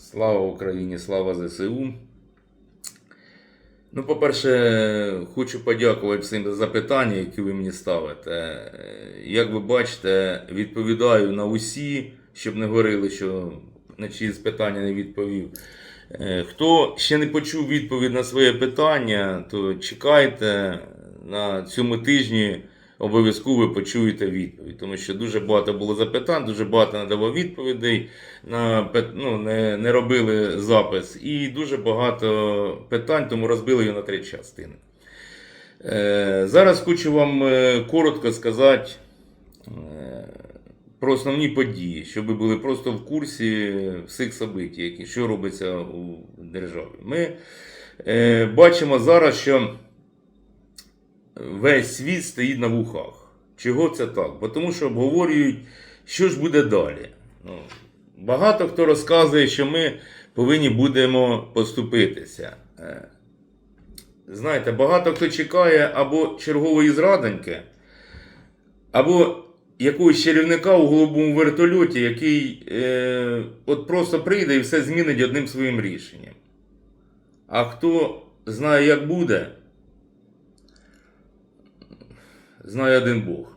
Слава Україні, слава ЗСУ. Ну, по-перше, хочу подякувати всім за запитання, які ви мені ставите. Як ви бачите, відповідаю на усі, щоб не говорили, що на чиїсь питання не відповів. Е, Хто ще не почув відповідь на своє питання, то чекайте на цьому тижні. Обов'язково почуєте відповідь, тому що дуже багато було запитань, дуже багато надавав відповідей, на, ну, не, не робили запис, і дуже багато питань, тому розбили його на три частини. Е, зараз хочу вам е, коротко сказати е, про основні події, щоб ви були просто в курсі всіх событий, які, що робиться у державі. Ми е, бачимо зараз, що весь світ стоїть на вухах. Чого це так? Бо Тому що обговорюють, що ж буде далі. Ну, багато хто розказує, що ми повинні будемо поступитися. Е, Знаєте, багато хто чекає або чергової зрадоньки, або якогось чарівника у голубому вертольоті, який е, от просто прийде і все змінить одним своїм рішенням. А хто знає, як буде, знає один Бог.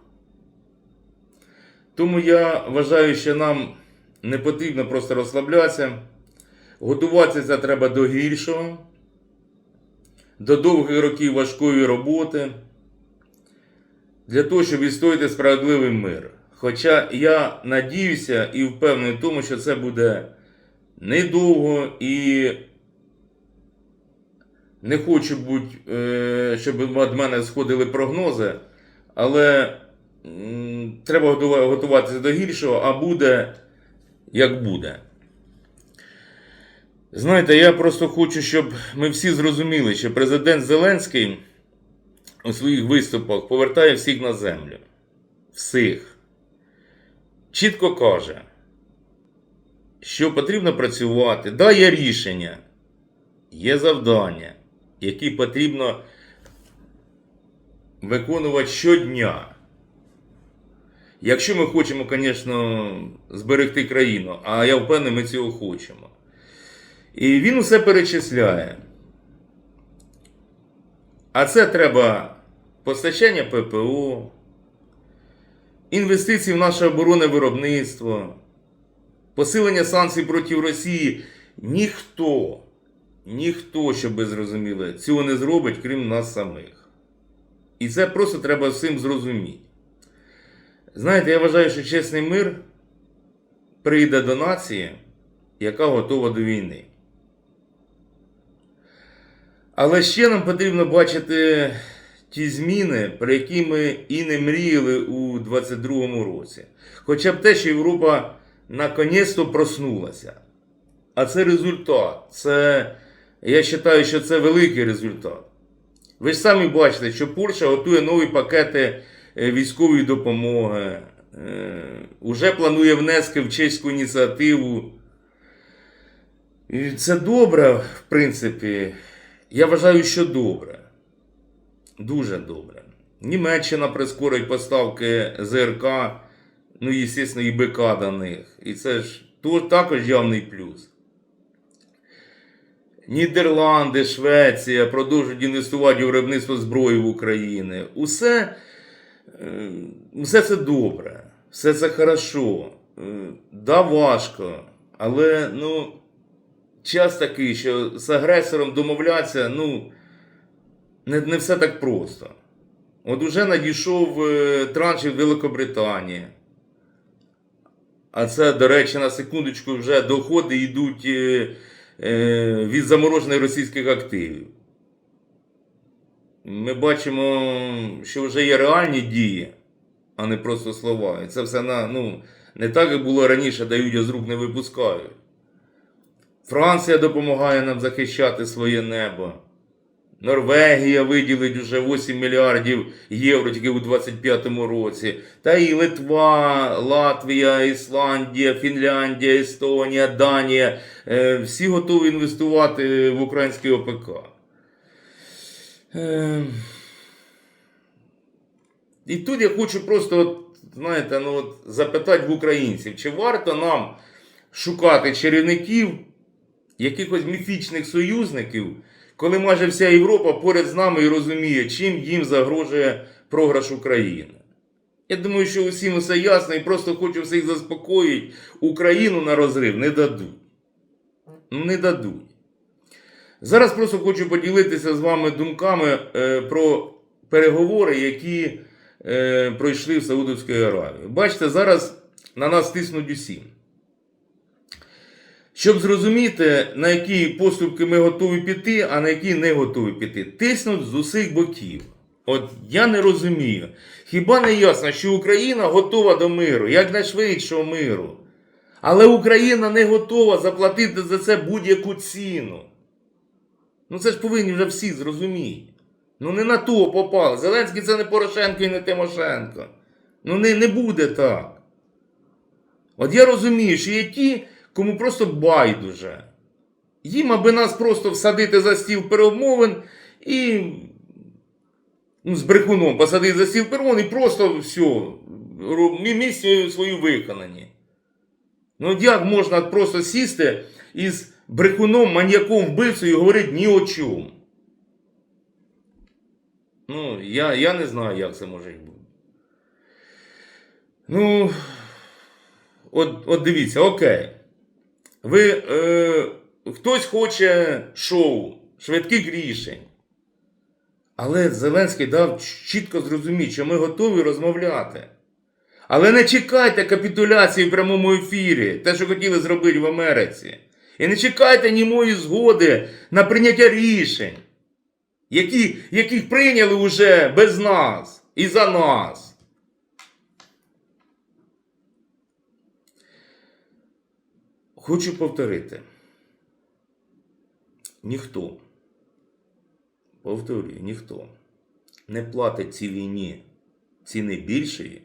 Тому я вважаю, що нам не потрібно просто розслаблятися. Готуватися треба до гіршого, до довгих років важкої роботи, для того, щоб відстояти справедливий мир. Хоча я надіюся і впевнений в тому, що це буде недовго і не хочу бути, е, щоб від мене сходили прогнози, але треба готуватися до гіршого, а буде як буде. Знаєте, я просто хочу, щоб ми всі зрозуміли, що президент Зеленський у своїх виступах повертає всіх на землю. Всіх. Чітко каже, що потрібно працювати. Да, є рішення, є завдання, які потрібно виконувати щодня. Якщо ми хочемо, звісно, зберегти країну, а я впевнений, ми цього хочемо. І він усе перечисляє. А це треба постачання ППО, інвестиції в наше оборонне виробництво, посилення санкцій проти Росії. Ніхто, ніхто, щоб ви зрозуміли, цього не зробить, крім нас самих. І це просто треба всім зрозуміти. Знаєте, я вважаю, що чесний мир прийде до нації, яка готова до війни. Але ще нам потрібно бачити ті зміни, про які ми і не мріяли у 22-му році. Хоча б те, що Європа наконець-то проснулася. А це результат. Це, я вважаю, що це великий результат. Ви ж самі бачите, що Польща готує нові пакети е, військової допомоги, е, уже планує внески в чеську ініціативу. І це добре, в принципі. Я вважаю, що добре. Дуже добре. Німеччина прискорить поставки ЗРК, ну і, звісно, і БК до них. І це ж також явний плюс. Нідерланди, Швеція продовжують інвестувати у виробництво зброї в Україні. Усе, е, все це добре, все це хорошо. Е, Да, важко, але ну, час такий, що з агресором домовлятися, ну, не, не все так просто. От уже надійшов е, транш від Великобританії. А це, до речі, на секундочку вже доходи йдуть е, е, від заморожених російських активів. Ми бачимо, що вже є реальні дії, а не просто слова. І це все на, ну, не так, як було раніше, дають а з рук не випускають. Франція допомагає нам захищати своє небо. Норвегія виділить вже 8 мільярдів євро тільки у 2025 році. Та і Литва, Латвія, Ісландія, Фінляндія, Естонія, Данія. Е, всі готові інвестувати в український ОПК. Е, і тут я хочу просто, от, знаєте, ну, от, запитати в українців, чи варто нам шукати чарівників якихось міфічних союзників, коли майже вся Європа поряд з нами і розуміє, чим їм загрожує програш України. Я думаю, що усім усе ясно і просто хочу всіх заспокоїти. Україну на розрив не дадуть. Не дадуть. Зараз просто хочу поділитися з вами думками е, про переговори, які е, пройшли в Саудовській Аравії. Бачите, зараз на нас тиснуть усі. Щоб зрозуміти, на які поступки ми готові піти, а на які не готові піти, тиснуть з усіх боків. От я не розумію. Хіба не ясно, що Україна готова до миру, якнайшвидшого миру. Але Україна не готова заплатити за це будь-яку ціну. Ну це ж повинні вже всі зрозуміти. Ну не на того попали. Зеленський це не Порошенко і не Тимошенко. Ну не, не буде так. От я розумію, що є ті, кому просто байдуже. Їм аби нас просто всадити за стіл перемовин і ну, з брехуном посадити за стіл перемовин і просто все, місію свою виконані. Ну як можна просто сісти із брехуном, маньяком, вбивцею і говорити ні о чому? Ну, я, я не знаю, як це може бути. Ну, от, от дивіться, окей. Ви, е, хтось хоче шоу, швидких рішень. Але Зеленський дав чітко зрозуміти, що ми готові розмовляти. Але не чекайте капітуляції в прямому ефірі, те, що хотіли зробити в Америці. І не чекайте німої згоди на прийняття рішень, які, яких прийняли вже без нас і за нас. Хочу повторити. Ніхто, повторюю, ніхто не платить цій війні ціни більшої,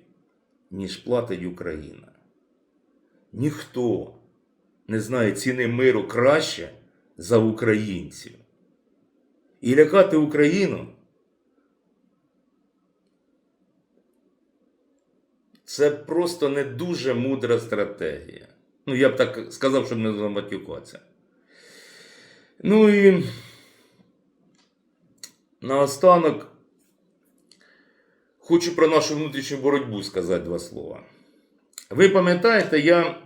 ніж платить Україна. Ніхто не знає ціни миру краще за українців. І лякати Україну це просто не дуже мудра стратегія. Ну, я б так сказав, щоб не заматюкатися. Ну і наостанок хочу про нашу внутрішню боротьбу сказати два слова. Ви пам'ятаєте, я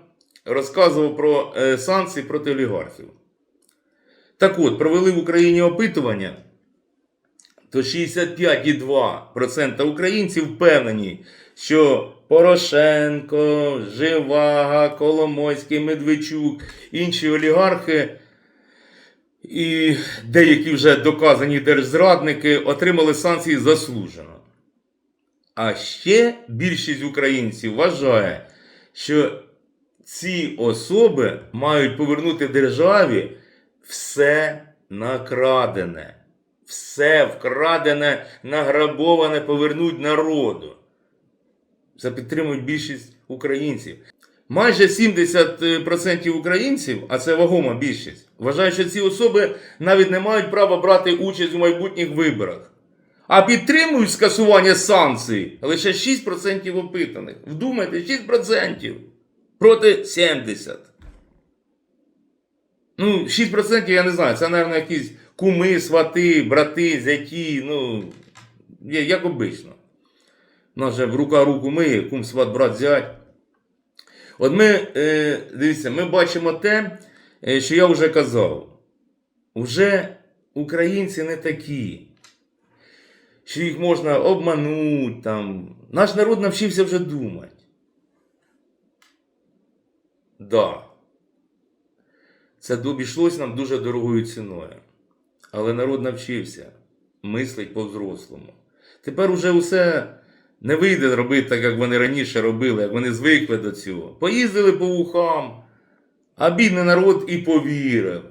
розказував про е, санкції проти олігархів. Так от, провели в Україні опитування, то 65,2% українців впевнені, що Порошенко, Живага, Коломойський, Медведчук, інші олігархи і деякі вже доказані держзрадники отримали санкції заслужено. А ще більшість українців вважає, що ці особи мають повернути державі все накрадене. Все вкрадене, награбоване повернуть народу. Це підтримують більшість українців. Майже 70% українців, а це вагома більшість, вважають, що ці особи навіть не мають права брати участь у майбутніх виборах. А підтримують скасування санкцій лише 6% опитаних. Вдумайте, 6% проти 70%. Ну, 6% я не знаю, це, мабуть, якісь куми, свати, брати, зяті, ну, як обично. Нас же в рука руку миє, кум, сват, брат, зять. От ми, е, дивіться, ми бачимо те, е, що я вже казав. Уже українці не такі, що їх можна обманути. Там. Наш народ навчився вже думати. Да. Це обійшлось нам дуже дорогою ціною. Але народ навчився мислить по-взрослому. Тепер уже усе не вийде робити так, як вони раніше робили, як вони звикли до цього. Поїздили по вухам, а бідний народ і повірив.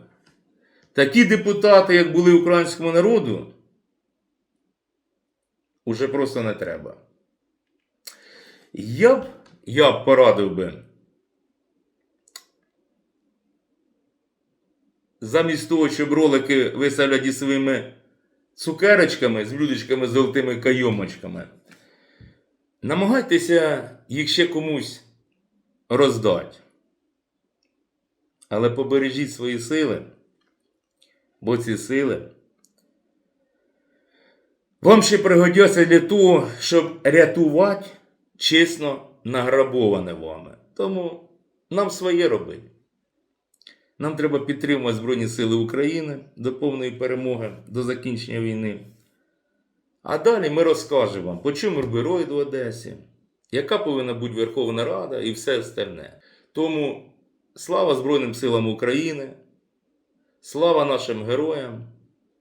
Такі депутати, як були українському народу, уже просто не треба. Я б, я б порадив би. Замість того, щоб ролики виставляти своїми цукерочками з блюдечками з золотими кайомочками, намагайтеся їх ще комусь роздати. Але побережіть свої сили, бо ці сили вам ще пригодяться для того, щоб рятувати чесно награбоване вами. Тому нам своє робити. Нам треба підтримувати Збройні Сили України до повної перемоги, до закінчення війни. А далі ми розкажемо вам, по чому рубероїд в Одесі, яка повинна бути Верховна Рада і все остальне. Тому слава Збройним силам України, слава нашим героям,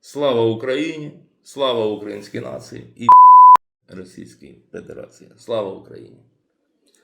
слава Україні, слава українській нації і Російській Федерації. Слава Україні!